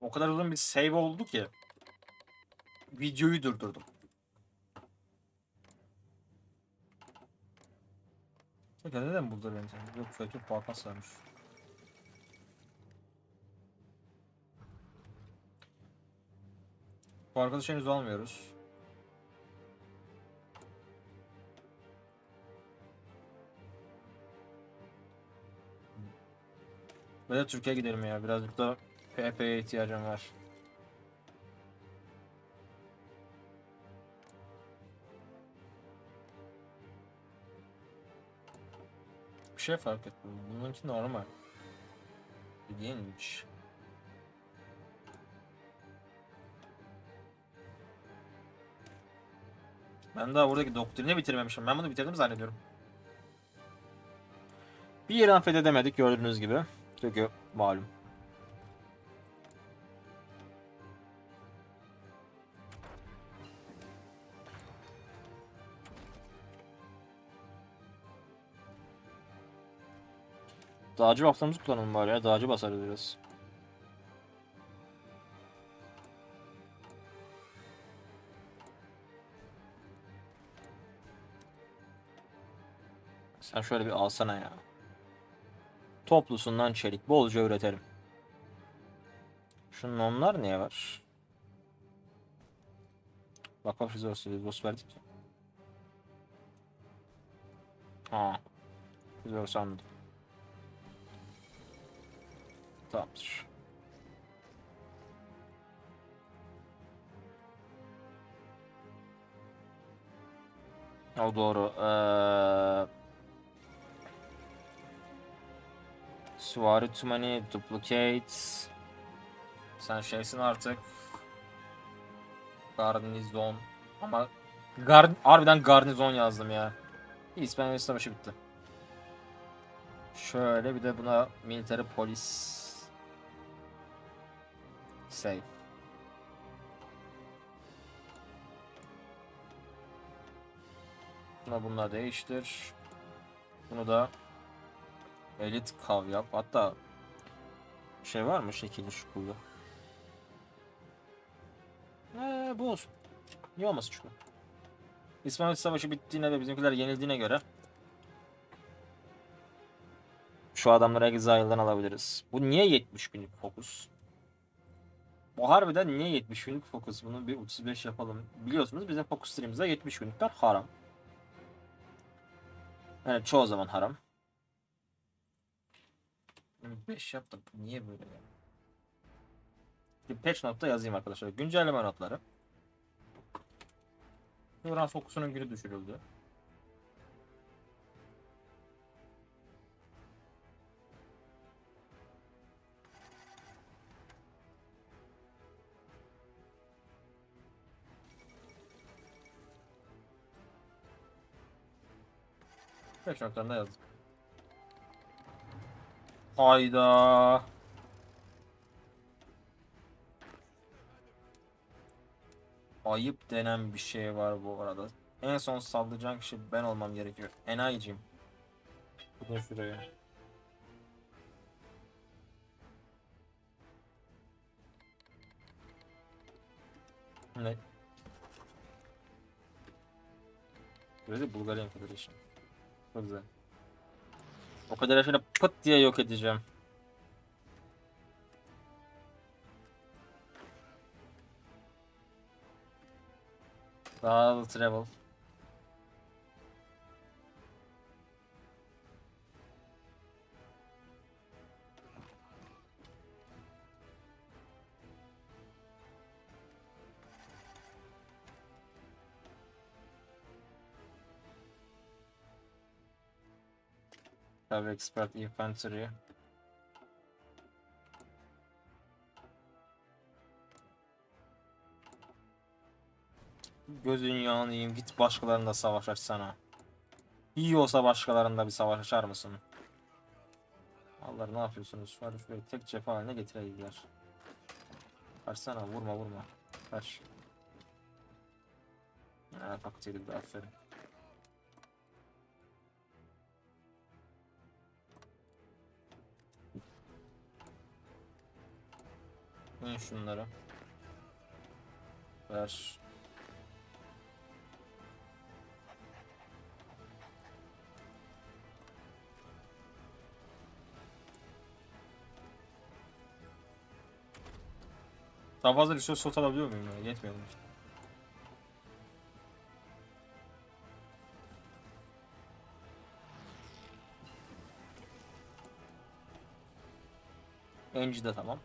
O kadar uzun bir save oldu ki. Videoyu durdurdum. Peki neden buldu beni sen? Yok Fethull Balkan varmış. Bu arkadaşı henüz almıyoruz. Böyle Türkiye'ye gidelim ya. Birazcık da PP'ye ihtiyacım var. Bir şey fark ettim. Bununki normal. İlginç. Ben daha buradaki doktrini bitirmemişim. Ben bunu bitirdim zannediyorum. Bir İran fethedemedik gördüğünüz gibi. Çünkü malum. Dağcı basmamızı kullanalım bari ya. Dağcı basarız biraz. Sen şöyle bir alsana ya. Toplusundan çelik. Bolca üretelim. Şunun onlar niye var? Bak bak resource, resource verdik. Ha. Resource anladım. Tamamdır. O doğru. Ee... Süvari tümeni, duplicate. Sen şeysin artık. Garnizon. Ama gar harbiden garnizon yazdım ya. İspanya Savaşı bitti. Şöyle bir de buna military polis save. Buna bunlar değiştir. Bunu da elit kav yap. Hatta şey var mı şekilli şukullu? Ee, bu olsun. Niye olmasın şunu? İsmail Savaşı bittiğine ve bizimkiler yenildiğine göre şu adamları Exile'dan alabiliriz. Bu niye 70 günlük fokus? Bu harbiden niye 70 günlük fokus? Bunu bir 35 yapalım. Biliyorsunuz bizim fokus stream'imizde 70 günlükler haram. Yani çoğu zaman haram. 5 yaptık. Niye böyle ya? Bir patch note'da yazayım arkadaşlar. Güncelleme notları. Turan fokusunun günü düşürüldü. Patch notlarında yazdık. Hayda. Ayıp denen bir şey var bu arada. En son sallayacağım kişi ben olmam gerekiyor. Enayicim. Bugün şuraya. Ne? Burası Bulgarian Federation. Çok. O kadar şöyle pıt diye yok edeceğim. Daha travel. Have expert infantry. Gözün yanayım git başkalarında savaş açsana. İyi olsa başkalarında bir savaş açar mısın? Allah ne yapıyorsunuz? Hadi şurayı tek cephe haline getireydiler. Kaçsana vurma vurma. Kaç. Ha taktiği de aferin. İn şunları. Ver. Daha fazla resource slot alabiliyor muyum ya? Yetmiyor mu? Enci de tamam.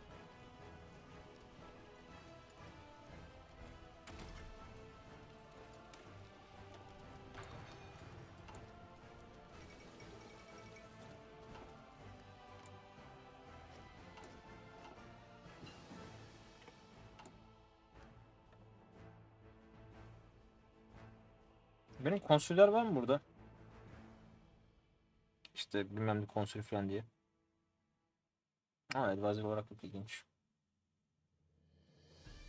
Konsüller var mı burada? İşte bilmem ne konsül falan diye. Ha advisor olarak çok ilginç.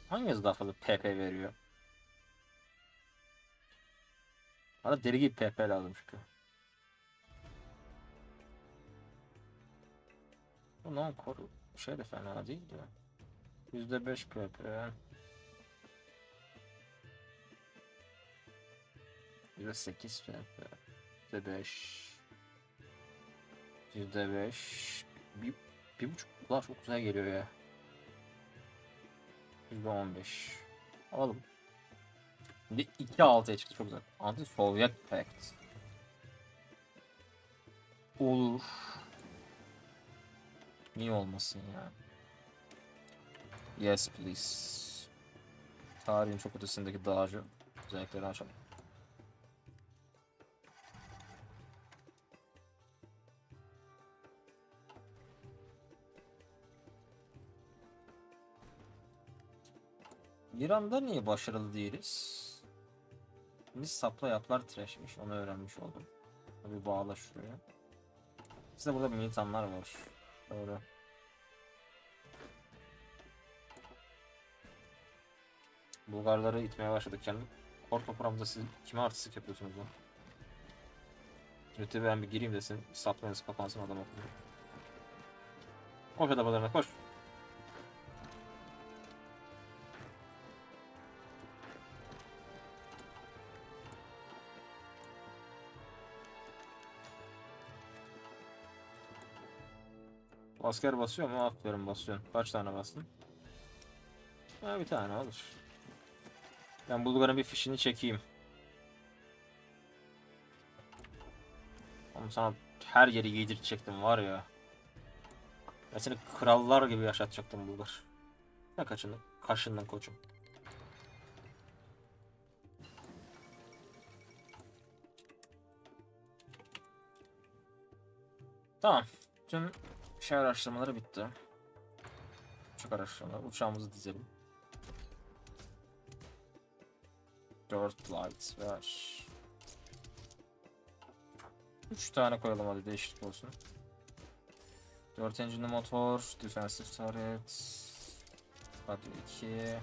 Hangisi daha fazla PP veriyor? Bana deli gibi PP lazım çünkü. Bu non koru şey de fena değil ya. %5 PP. %8 PP. %5. %5. Bir, bir buçuk daha çok güzel geliyor ya. %15. Alalım. Şimdi 2 6'ya çıktı çok güzel. Anti Sovyet Pact. Olur. Niye olmasın ya? Yes please. Tarihin çok ötesindeki dağcı özellikleri açalım. İran'da niye başarılı değiliz? Biz sapla yaplar trashmiş. Onu öğrenmiş oldum. Bir bağla şuraya. Size burada militanlar var. Doğru. Bulgarları itmeye başladık kendi. Kor toprağımızda siz kime artistik yapıyorsunuz lan? Lütfen ben bir gireyim desin. Saplarınız kapansın adam akıllı. Koş adabalarına koş. Asker basıyor mu? Aferin basıyorsun. Kaç tane bastın? Ha, bir tane olur. Ben Bulgar'ın bir fişini çekeyim. Oğlum sana her yeri giydirecektim var ya. Ben seni krallar gibi yaşatacaktım Bulgar. Ne kaçındın? Kaşındın koçum. Tamam. Tüm şey araştırmaları bitti. Uçak araştırmaları. Uçağımızı dizelim. Dört light ver. Üç tane koyalım hadi değişiklik olsun. Dört enginli motor, defensive turret, radyo 2.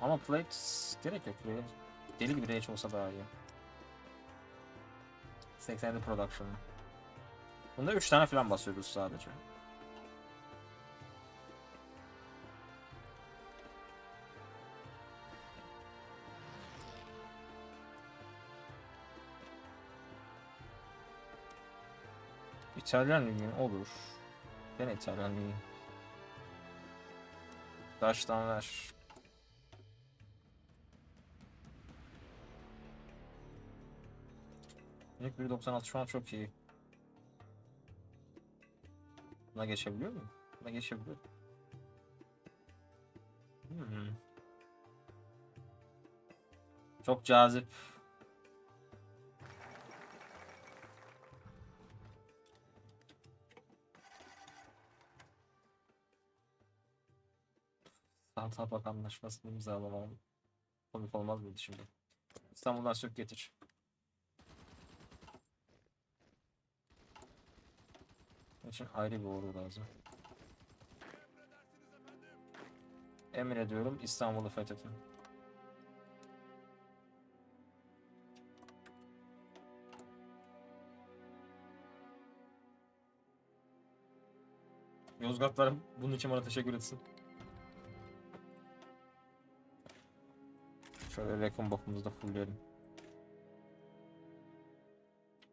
Ama plate gerek yok. Deli gibi rage olsa daha iyi. 87 production. Bunda 3 tane falan basıyoruz sadece. İtalyan ligi olur. Ben İtalyan ligi. Taştan ver. İlk 1.96 şu an çok iyi. Buna geçebiliyor muyum? Buna geçebiliyor. Hmm. Çok cazip. Sağ Bak anlaşmasını imzalamam. Komik olmaz mıydı şimdi? İstanbul'dan sök getir. İçin ayrı bir ordu lazım. Emrediyorum İstanbul'u fethetin. Yozgatlar bunun için bana teşekkür etsin. Şöyle rekon buff'ımızı da fullleyelim.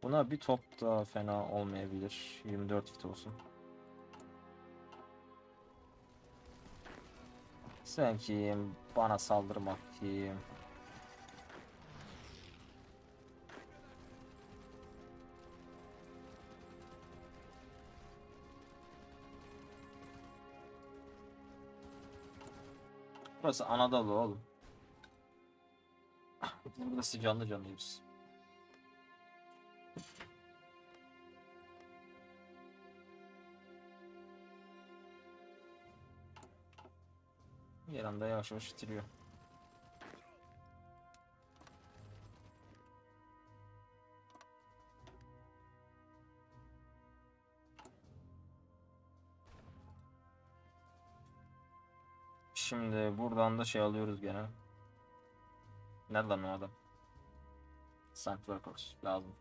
Buna bir top da fena olmayabilir. 24 fit olsun. Sen kim? Bana saldırmak kim? Burası Anadolu oğlum. Burası canlı canlıyız. Bir anda yavaş yavaş itiliyor. Şimdi buradan da şey alıyoruz gene. Nerede lan o adam? Sankt Workers lazım.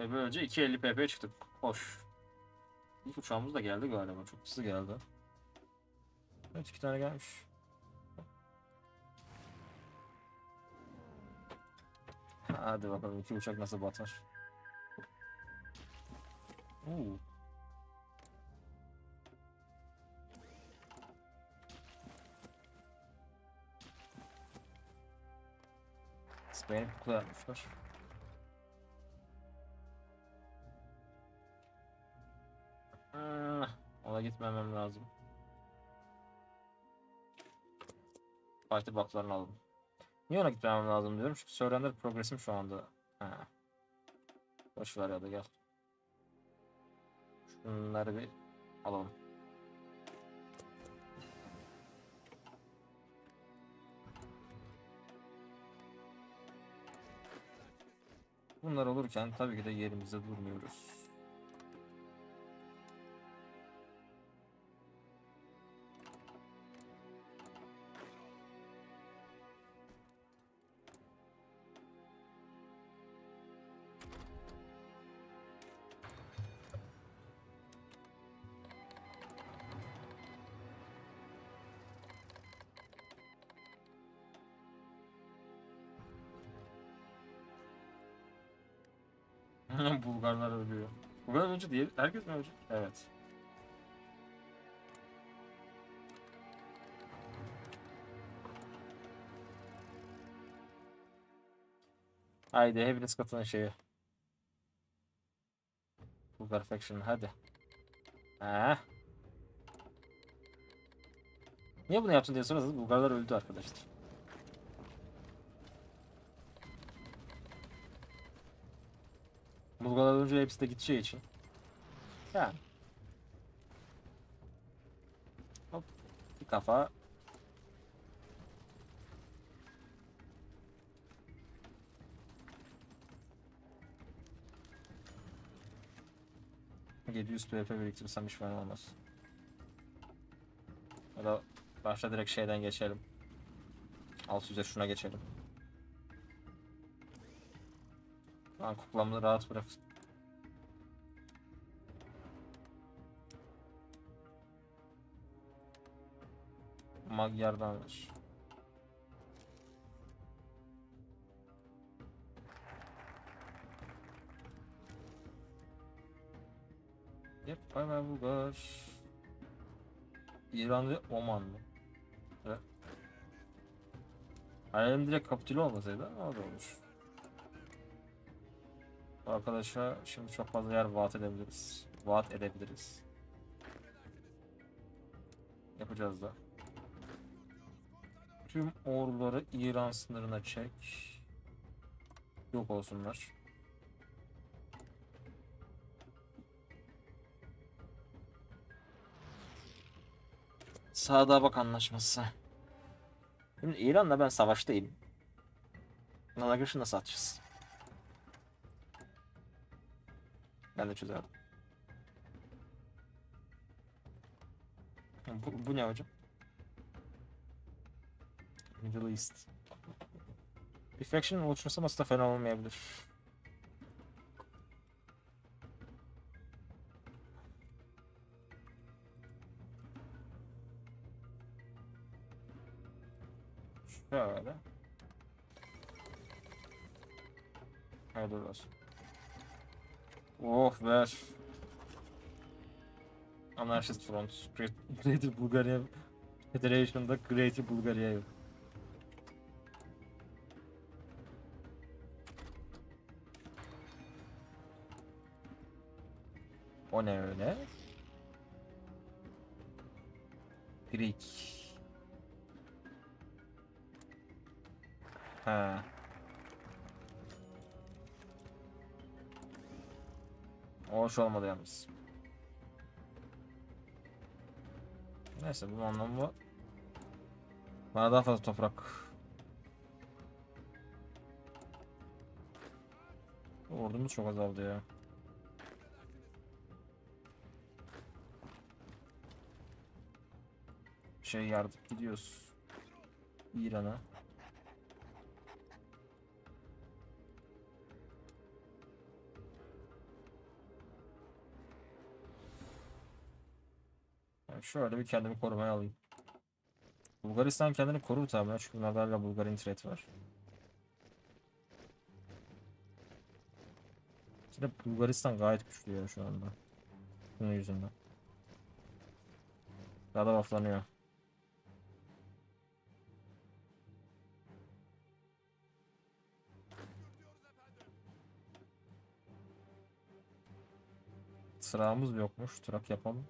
E böylece 250 pp çıktık. Hoş. İlk uçağımız da geldi galiba. Çok hızlı geldi. Evet iki tane gelmiş. Hadi bakalım iki uçak nasıl batar. Oo. Spain kukla. Ona gitmemem lazım. Parti buff'larını alalım. Niye ona gitmemem lazım diyorum çünkü Surrender progresim şu anda. Ha. Boş ya da gel. Şunları bir alalım. Bunlar olurken tabii ki de yerimizde durmuyoruz. Bulgarlar ölüyor. Bulgar önce değil. Herkes mi ölecek? Evet. Haydi hepiniz katılın şeye. Bulgar Faction hadi. Ha. Niye bunu yaptın diye sorarsanız Bulgarlar öldü arkadaşlar. Bulgarlar önce hepsi de gideceği için. Yani. Hop. Bir kafa. ...700 PP biriktirirsem hiç fena olmaz. Ya da başta direkt şeyden geçelim. 600'e şuna geçelim. Lan kuklamını rahat bırak. Magyar'dan ver. Yep, bay bay Bulgar. İran ve Oman mı? Evet. Hayalim direkt kapitüle olmasaydı o da olur. Arkadaşa şimdi çok fazla yer vaat edebiliriz. Vaat edebiliriz. Yapacağız da. Tüm orduları İran sınırına çek. Yok olsunlar. Sağda bak anlaşması. Şimdi İran'la ben savaştayım. Nalagırşı nasıl atacağız? Ben de çözerdim. Bu, bu ne hocam? Middle East. Bir faction oluşması aslında fena olmayabilir. Şöyle. Hayırlı olsun. Of ver. Anarchist Front. Great, Bulgaria Federation'da Greater Bulgaria yok. O ne öyle? Greek. Ha. Hoş olmadı yalnız. Neyse bu anlamda bana daha fazla toprak. Ordumuz çok azaldı ya. Şey yardım gidiyoruz. İran'a. Şöyle bir kendimi korumaya alayım. Bulgaristan kendini korur tabii ya, çünkü Nagar'la Bulgar internet var. İşte Bulgaristan gayet güçlü ya şu anda. Bunun yüzünden. Daha da bufflanıyor. Sırağımız yokmuş. Trak yapalım.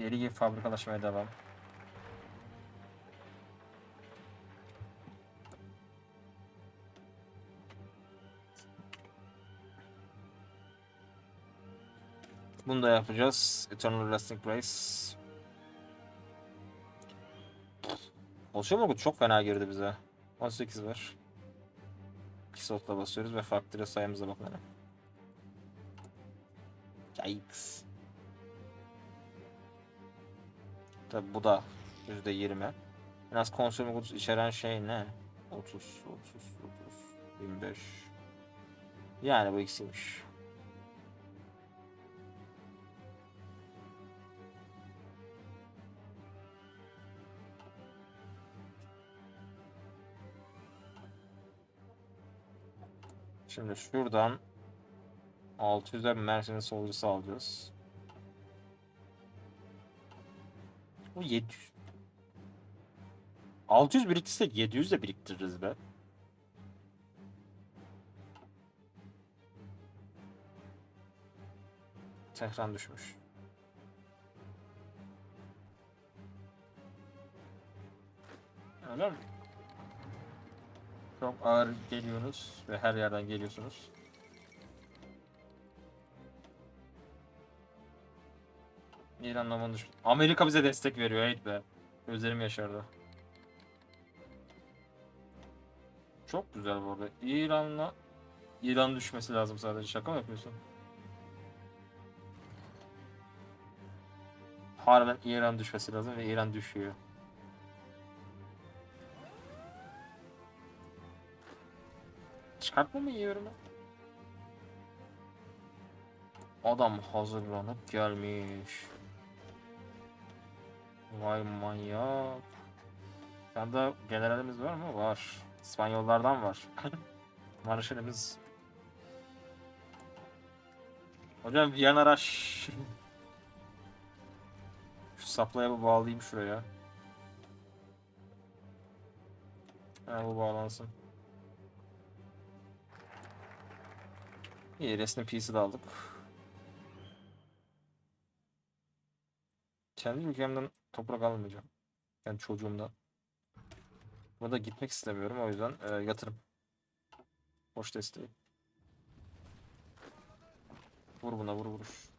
Deli gibi fabrikalaşmaya devam. Bunu da yapacağız. Eternal Lasting Grace. Oluşuyor mu? Çok fena girdi bize. 18 var. 2 slotla basıyoruz ve farklı sayımıza bakalım. Yikes. Tabi bu da %20. En az consumer goods içeren şey ne? 30, 30, 30, 25. Yani bu ikisiymiş. Şimdi şuradan 600'e Mercedes solcusu alacağız. Bu 700. 600 biriktirsek 700 de biriktiririz be. Tehran düşmüş. Öyle mi? Çok ağır geliyorsunuz ve her yerden geliyorsunuz. İran aman düşmüş. Amerika bize destek veriyor evet be. Gözlerim yaşardı. Çok güzel bu arada. İran'la İran düşmesi lazım sadece. Şaka mı yapıyorsun? Harbiden İran düşmesi lazım ve İran düşüyor. Çıkartma mı yiyorum ben? Adam hazırlanıp gelmiş. Vay manyak. Sende generalimiz var mı? Var. İspanyollardan var. Marşalimiz. Hocam Viyana Rush. Şu saplaya bir bağlayayım şuraya. Ha bu bağlansın. İyi resmi piece'i de aldık. Kendi ülkemden toprak almayacağım. Kendi çocuğumdan. Burada gitmek istemiyorum o yüzden e, yatırım. Boş desteği. Vur buna vur vur.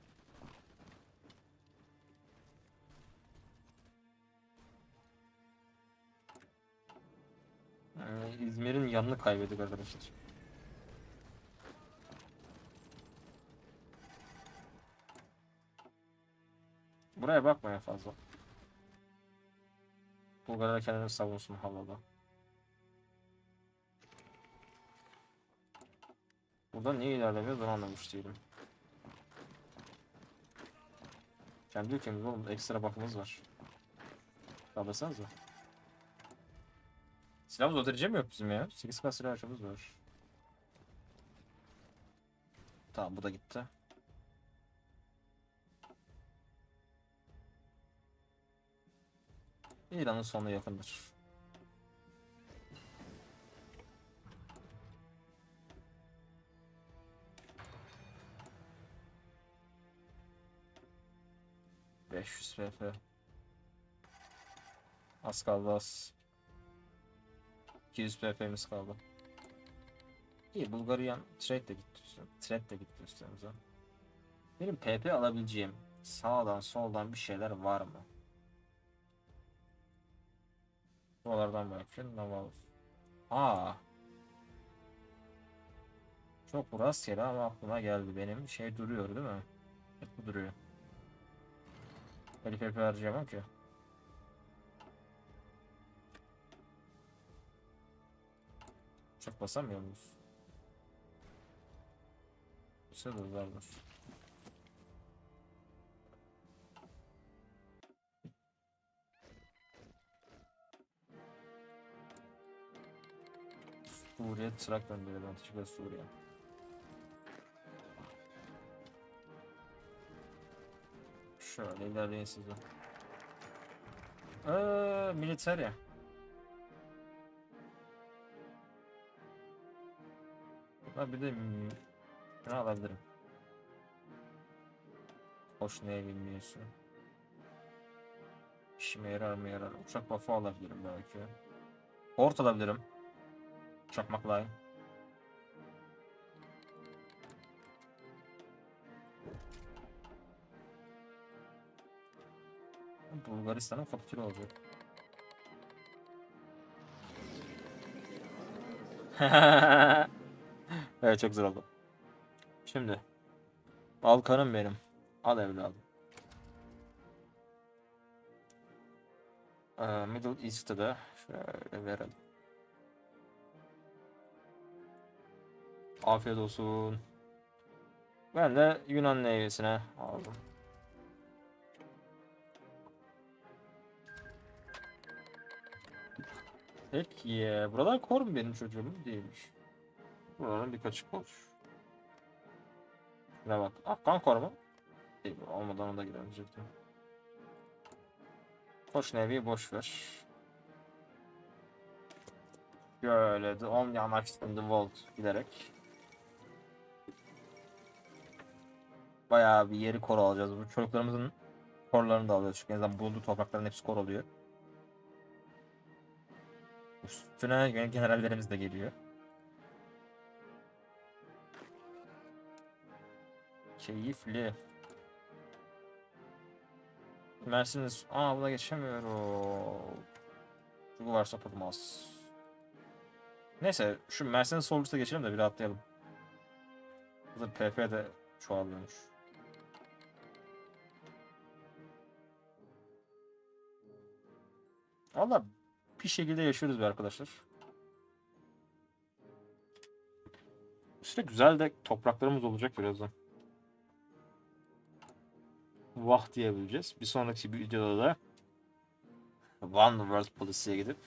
E, İzmir'in yanını kaybettik arkadaşlar. Buraya bakmaya fazla. Bulgarlar kendini savunsun havada. Burada niye ilerlemiyoruz onu anlamış değilim. Kendi ülkemiz oğlum ekstra buff'ımız var. Kalırsanıza. Silahımız o derece mi yok bizim ya? 8k silah açımız var. Tamam bu da gitti. İran'ın sonu yakındır. Beş yüz FP. Az kaldı az. 200 PP'miz kaldı. İyi Bulgarian trade de gitti üstüne. Trade de gitti üstümüze. Benim PP alabileceğim sağdan soldan bir şeyler var mı? Buralardan belki normal. Aa. Çok rastgele ama aklıma geldi benim. Şey duruyor değil mi? Hep bu duruyor. PP harcayamam ki. Çok basamıyor muyuz? Güzel hızlardır. Suriye trak gönderiyor. Teşekkür Suriye. Şöyle ilerleyin size. Eee military. Ha bir de hmm, ne alabilirim? Hoş neye bilmiyorsun. İşime yarar mı yarar? Uçak buff'ı alabilirim belki. Port alabilirim. Çakmak line. Bulgaristan'ın kapitülü olacak. evet çok güzel oldu. Şimdi. Balkanım benim. Al evladım. Ee, Middle East'te de şöyle verelim. Afiyet olsun. Ben de Yunan Navy'sine aldım. Peki, buralar kor mu benim çocuğum? Değilmiş. Buraların birkaçı kor. Şuna bak. Afgan kor mu? Değil, olmadan ona da giremeyecektim. Koş nevi boş ver. Böyle de on yanaş in the vault giderek. Bayağı bir yeri kor alacağız. Bu çocuklarımızın korlarını da alıyoruz. Çünkü en azından bulunduğu toprakların hepsi kor oluyor. Üstüne gen- generallerimiz de geliyor. Keyifli. Mercedes. Aa buna geçemiyorum. Çünkü varsa yapılmaz. Neyse şu Mercedes Soldiers'a geçelim de bir rahatlayalım. Hazır PP de çoğalıyormuş. Valla bir şekilde yaşıyoruz be arkadaşlar. İşte güzel de topraklarımız olacak birazdan. Vah diyebileceğiz. Bir sonraki videoda da One World Policy'ye gidip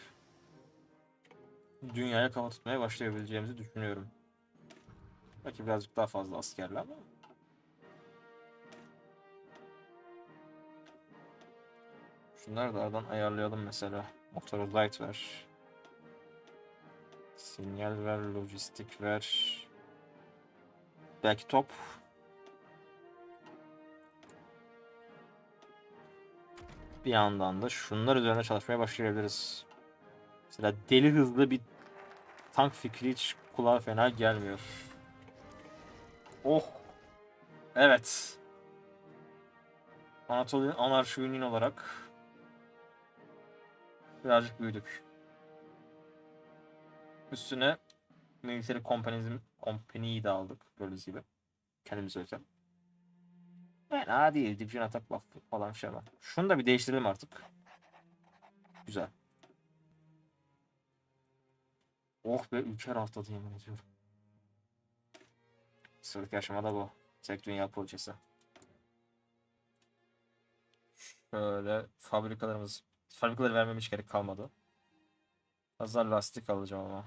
dünyaya kafa tutmaya başlayabileceğimizi düşünüyorum. Belki birazcık daha fazla askerle ama Şunları da aradan ayarlayalım mesela. Motor light ver. Sinyal ver, lojistik ver. Belki top. Bir yandan da şunlar üzerine çalışmaya başlayabiliriz. Mesela deli hızlı bir tank fikri hiç kulağa fena gelmiyor. Oh. Evet. Anatolian Anarşi Union olarak birazcık büyüdük. Üstüne Military Company'yi Company'yi de aldık gördüğünüz gibi. Kendimize özel. Fena değil. Division Attack buff falan şey var. Şunu da bir değiştirelim artık. Güzel. Oh be ülke rahatladı yemin ediyorum. Sıradaki aşamada bu. Tek dünya projesi. Şöyle fabrikalarımız fabrikaları vermem hiç gerek kalmadı. Pazar lastik alacağım ama.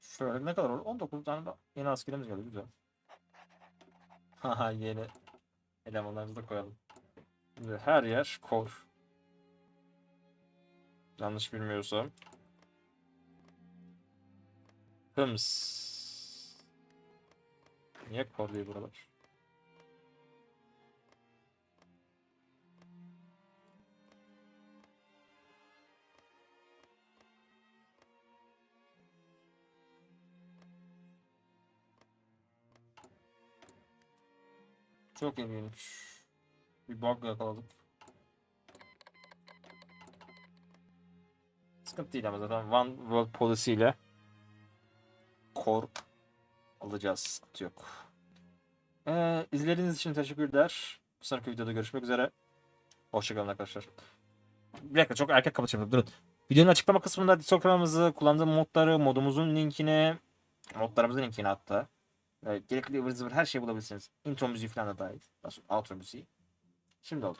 Şöyle ne kadar olur? 19 tane de yeni askerimiz geldi güzel. Haha yeni elemanlarımızı da koyalım. Şimdi her yer kor. Yanlış bilmiyorsam. Hıms. Niye kor diye buralar? Çok ilginç. Bir bug yakaladık. Sıkıntı değil ama zaten One World Policy ile Core alacağız. Sıkıntı yok. Ee, izlediğiniz için teşekkürler. Bir sonraki videoda görüşmek üzere. Hoşçakalın arkadaşlar. Bir dakika çok erken kapatacağım. Durun. Videonun açıklama kısmında Discord kanalımızı, kullandığım modları, modumuzun linkini, modlarımızın linkini hatta. Ee, gerekli ıvır zıvır her şeyi bulabilirsiniz. Intro müziği falan da dahil. Outro müziği. Şimdi oldu.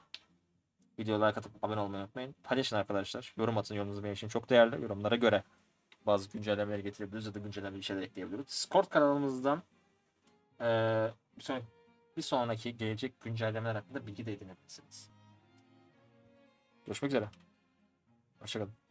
Videoya like abone olmayı unutmayın. Paylaşın arkadaşlar. Yorum atın. Yorumunuz benim için çok değerli. Yorumlara göre bazı güncellemeleri getirebiliriz ya da güncelleme bir şeyler ekleyebiliriz. Discord kanalımızdan eee bir, sonraki, bir sonraki gelecek güncellemeler hakkında bilgi de edinebilirsiniz. Görüşmek üzere. Hoşçakalın.